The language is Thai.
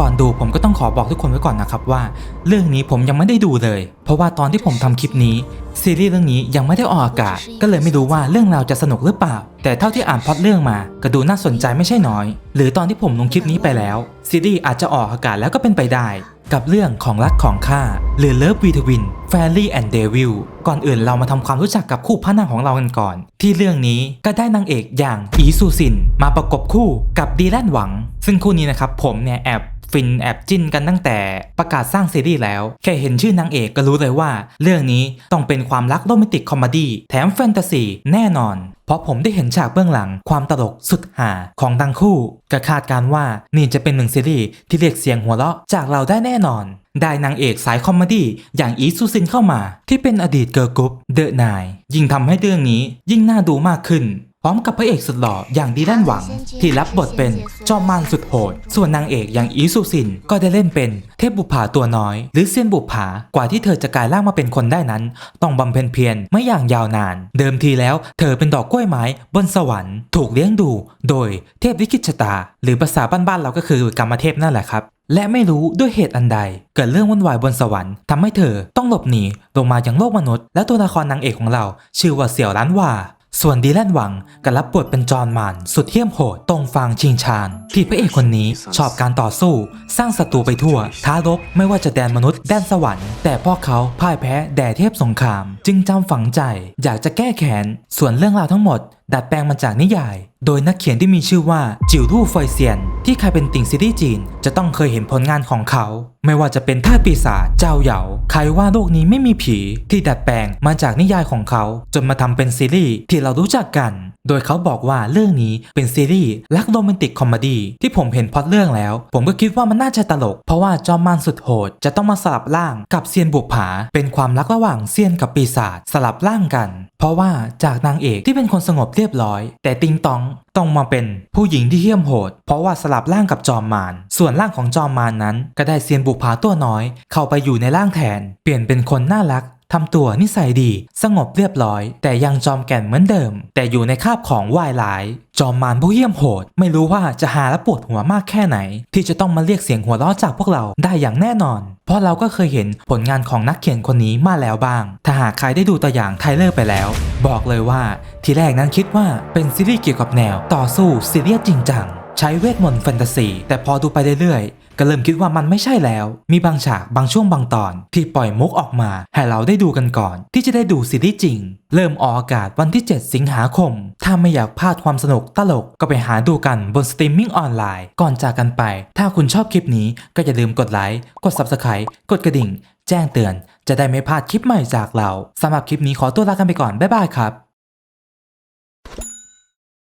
ก่อนดูผมก็ต้องขอบอกทุกคนไว้ก่อนนะครับว่า เรื่องนี้ผมยังไม่ได้ดูเลย เพราะว่าตอนที่ผมทำคลิปนี้ซีรีส์เรื่องนี้ยังไม่ได้ออกอากาศ ก็เลยไม่รู้ว่าเรื่องราวจะสนุกหรือเปล่า แต่เท่าที่อ่านพล็อตเรื่องมาก็ดูน่าสนใจไม่ใช่น้อย หรือตอนที่ผมลงคลิปนี้ไปแล้วซีรีส์อาจจะออกอากาศแล้วก็เป็นไปได้กับเรื่องของรักของข้าหรือเลิฟวีทวินแฟรี่แอนด์เดวิลก่อนอื่นเรามาทำความรู้จักกับคู่พระนางของเรากันก่อน ที่เรื่องนี้ก็ได้นางเอกอย่างอีซูซิน มาประกบคู่กับดีแลนหวัง ซึ่งคู่นี้นะครับผมเนี่ยแอบ ฟินแอบจิ้นกันตั้งแต่ประกาศสร้างซีรีส์แล้ว แค่เห็นชื่อนางเอกก็รู้เลยว่า เรื่องนี้ต้องเป็นความรักโรแมนติกคอมเมดี้แถมแฟนตาซีแน่นอน เพราะผมได้เห็นฉากเบื้องหลังความตลกสุดหาของทั้งคู่ก็คาดการว่านี่จะเป็นหนึ่งซีรีส์ที่เรียกเสียงหัวเราะจากเราได้แน่นอน ได้นางเอกสายคอมเมดี้อย่างอีซูซินเข้ามา ที่เป็นอดีตเกิร์ลกรุ๊ปเดอะนายยิ่งทำให้เรื่องนี้ยิ่งน่าดูมากขึ้น พร้อมกับพระเอกสุดหล่ออย่างดีแลนหวัง ที่รับบทเป็นจอมมารสุดโหด ส่วนนางเอกอย่างอีซูซินก็ได้เล่นเป็นเทพบุปผาตัวน้อย หรือเซียนบุปผากว่าที่เธอจะกลายร่างมาเป็นคนได้นั้น ต้องบำเพ็ญเพียรไม่อย่างยาวนาน เดิมทีแล้วเธอเป็นดอกกล้วยไม้บนสวรรค์ถูกเลี้ยงดู โดยเทพลิขิตชะตา หรือภาษาบ้านๆเราก็คือกรรมเทพนั่นแหละครับและไม่รู้ด้วยเหตุอันใด เกิดเรื่องวุ่นวายบนสวรรค์ทำให้เธอต้องหลบหนีลงมายังโลกมนุษย์ และตัวละครนางเอกของเรา ชื่อว่าเสี่ยวล้านวา ส่วนดีแลนหวังก็รับบทเป็นจอห์นมานสุดเที่ยมโหดตรงฟางชิงชานที่พระเอกคนนี้ชอบการต่อสู้ สร้างศัตรูไปทั่ว ท้ารบไม่ว่าจะแดนมนุษย์แดนสวรรค์ แต่พวกเขาพ่ายแพ้แด่เทพสงคราม จึงจำฝังใจ อยากจะแก้แค้น ส่วนเรื่องราวทั้งหมด ดัดแปลงมาจากนิยาย โดยนักเขียนที่มีชื่อว่าจิวรู่เฟยเซียน ที่ใครเป็นติ่งซีรีส์จีน จะต้องเคยเห็นผลงานของเขา ไม่ว่าจะเป็นท่าปีศาจเจ้าเหยาใครว่าโลกนี้ไม่มีผี ที่ดัดแปลงมาจากนิยายของเขา จนมาทำเป็นซีรีส์ที่เรารู้จักกัน โดยเขาบอกว่าเรื่องนี้เป็นซีรีส์รักโรแมนติกคอมดี้ที่ผมเห็นพอตเรื่องแล้ว ผมก็คิดว่ามันน่าจะตลก เพราะว่าจอมมารสุดโหด จะต้องมาสลับร่างกับเซียนบุปผา เป็นความรักระหว่างเซียนกับปีศาจสลับร่างกัน เพราะว่าจากนางเอกที่เป็นคนสงบเรียบร้อย แต่ติงตองต้องมาเป็นผู้หญิงที่เหี้ยมโหด เพราะว่าสลับร่างกับจอมมาร ส่วนร่างของจอมมารนั้น ก็ได้เซียนบุปผาตัวน้อย เข้าไปอยู่ในร่างแทน เปลี่ยนเป็นคนน่ารัก ทำตัวนิสัยดี สงบเรียบร้อย แต่ยังจอมแก่นเหมือนเดิม แต่อยู่ในคาบของวายหลาย จอมมารผู้เยี่ยมโหด ไม่รู้ว่าจะหาและปวดหัวมากแค่ไหน ที่จะต้องมาเรียกเสียงหัวเราะจากพวกเราได้อย่างแน่นอน เพราะเราก็เคยเห็นผลงานของนักเขียนคนนี้มาแล้วบ้าง ถ้าหากใครได้ดูตัวอย่างไทเลอร์ไปแล้ว บอกเลยว่า ทีแรกนั้นคิดว่าเป็นซีรีส์เกี่ยวกับแนว ต่อสู้ซีเรียสจริงจัง ใช้เวทมนต์แฟนตาซีแต่พอดูไปเรื่อยๆ ก็เริ่มคิดว่ามันไม่ใช่แล้ว มีบางฉากบางช่วงบางตอน ที่ปล่อยมุกออกมา ให้เราได้ดูกันก่อน ที่จะได้ดูซีรีส์จริง เริ่มออกอากาศวันที่ 7 สิงหาคม ถ้าไม่อยากพลาดความสนุกตลกก็ไปหาดูกันบนสตรีมมิ่งออนไลน์ ก่อนจากกันไป ถ้าคุณชอบคลิปนี้ก็อย่าลืมกดไลค์กด Subscribe กดกระดิ่ง แจ้งเตือน จะได้ไม่พลาดคลิปใหม่จากเราสำหรับคลิปนี้ขอตัวลากันไปก่อนบ๊ายบายครับ